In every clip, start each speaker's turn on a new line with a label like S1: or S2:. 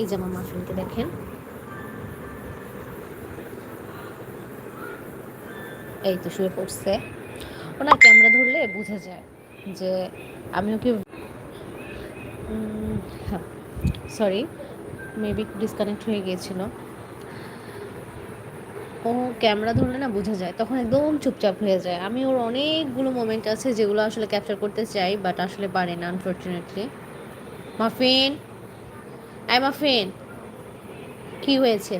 S1: এই যে আমার মাফিনকে দেখেন। এই তো শুয়ে পড়ছে। ওনার ক্যামেরা ধরলে বোঝা যায় যে আমি ওকে সরি মেবি ডিসকানেক্ট হয়ে গিয়েছিল। ও ক্যামেরা ধরলে না বোঝা যায়, তখন একদম চুপচাপ হয়ে যায়। আমি ওর অনেকগুলো মোমেন্ট আছে যেগুলো আসলে ক্যাপচার করতে চাই বাট আসলে পারি না আনফর্চুনেটলি মাফিন! আই মাফিন কি হয়েছে?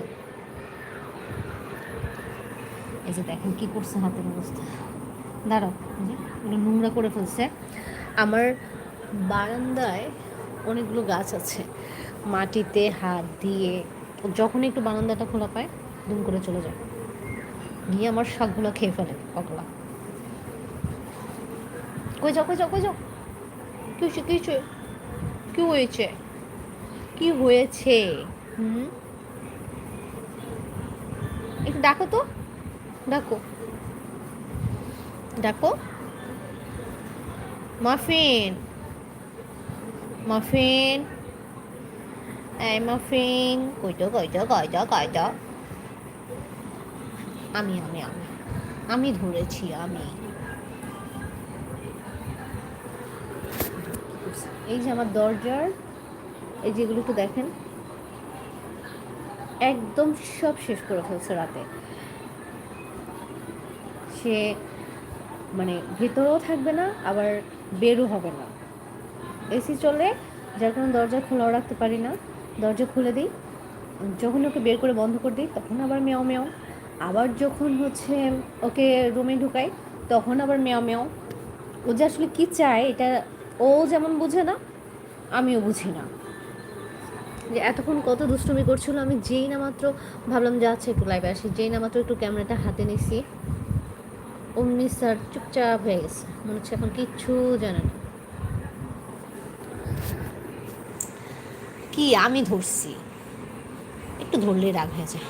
S1: এই যে দেখেন কি করছে হাতের অবস্থা। দাঁড়াও এগুলো নোংরা করে ফেলছে। আমার বারান্দায় অনেকগুলো গাছ আছে। মাটিতে হাত দিয়ে যখন একটু বারান্দাটা খোলা পায় দুম করে চলে যায়। গিয়ে আমার শাকগুলো খেয়ে ফেলে পাগলা কই যাও কই যাও কই যাও। কি হয়েছে? কি হয়েছে? কি হয়েছে? হুম? একটু ডাকো তো। ডাকো ডাকো মাফিন। মাফিন। এই মাফিন। কইতো কইতো কইতো কইতো আমি আমি আমি। আমি ধরেছি, আমি। এই যে আমার দরজার এই যেগুলো একটু দেখেন। একদম সব শেষ করে ফেলছে রাতে। সে মানে ভেতরেও থাকবে না, আবার বেরও হবে না। এসি চলে, যার কারণে দরজা খোলাও রাখতে পারি না। দরজা খুলে দিই। যখন ওকে বের করে বন্ধ করে দিই, তখন আবার মেয়াও মেয়াও আবার যখন হচ্ছে ওকে রুমে ঢুকাই, তখন আবার মেয়াও মেয়াও ও যে আসলে কী চায়, এটা ও যেমন বুঝে না, আমিও বুঝি না। যে এতক্ষণ কত দুষ্টুমি করছিল আমি যেই না মাত্র ভাবলাম যে আচ্ছা একটু লাইভে আসি যেই না মাত্র একটু ক্যামেরাটা হাতে নিছি অমনি স্যার চুপচাপ হয়ে গেছে। মনে হচ্ছে এখন কিচ্ছু জানে না। কি আমি ধরছি। একটু ধরলেই রাগ হয়ে যায়।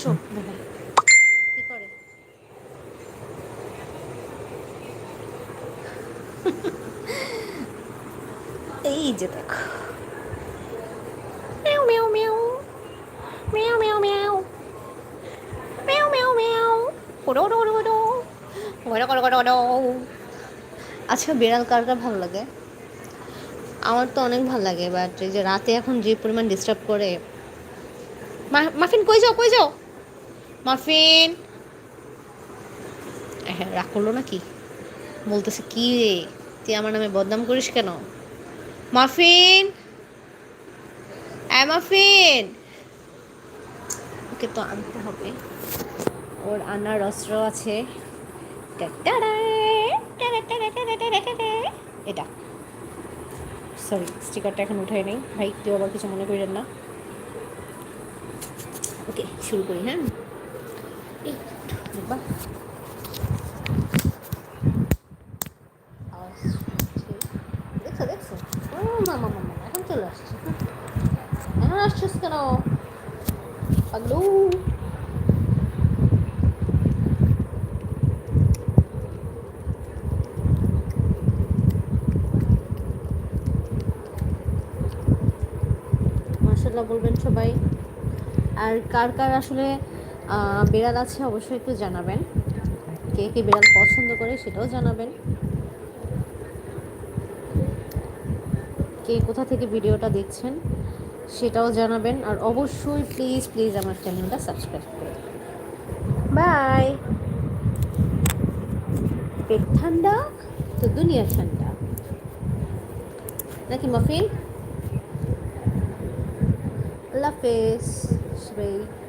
S1: শোন কি করে? এই যে দেখো। আচ্ছা বিড়াল কার কার ভালো লাগে? আমার তো অনেক ভালো লাগে বাট এই যে রাতে এখন যে পরিমাণ ডিস্টার্ব করে মাফিন কই যাও কই যাও? মাফিন! হ্যাঁ রাগ করল বলতেছে, কি রে? তুই আমার নামে বদনাম করিস কেন? মাফিন! মাফিন! ওকে তো আনতে হবে। ওর আনার অস্ত্র আছে। এটা সরি স্টিকারটা এখন উঠে নেই ভাই কেউ আবার কিছু মনে করেন না ওকে শুরু করি হ্যাঁ এই শুনছি। দেখছ দেখছ মামা মামা এখন চলে আসছে এখন আসছিস কেন পাগলু মার্শাল্লাহ বলবেন সবাই। আর কার কার আসলে বিড়াল আছে অবশ্যই একটু জানাবেন। কে কে বিড়াল পছন্দ করে সেটাও জানাবেন। কে কোথা থেকে ভিডিওটা দেখছেন সেটাও জানাবেন। আর অবশ্যই প্লিজ প্লিজ আমার চ্যানেলটা সাবস্ক্রাইব করে বাই পেট ঠান্ডা, তো দুনিয়া ঠান্ডা। নাকি মাফিন? আল্লাহ হাফেজ সবাই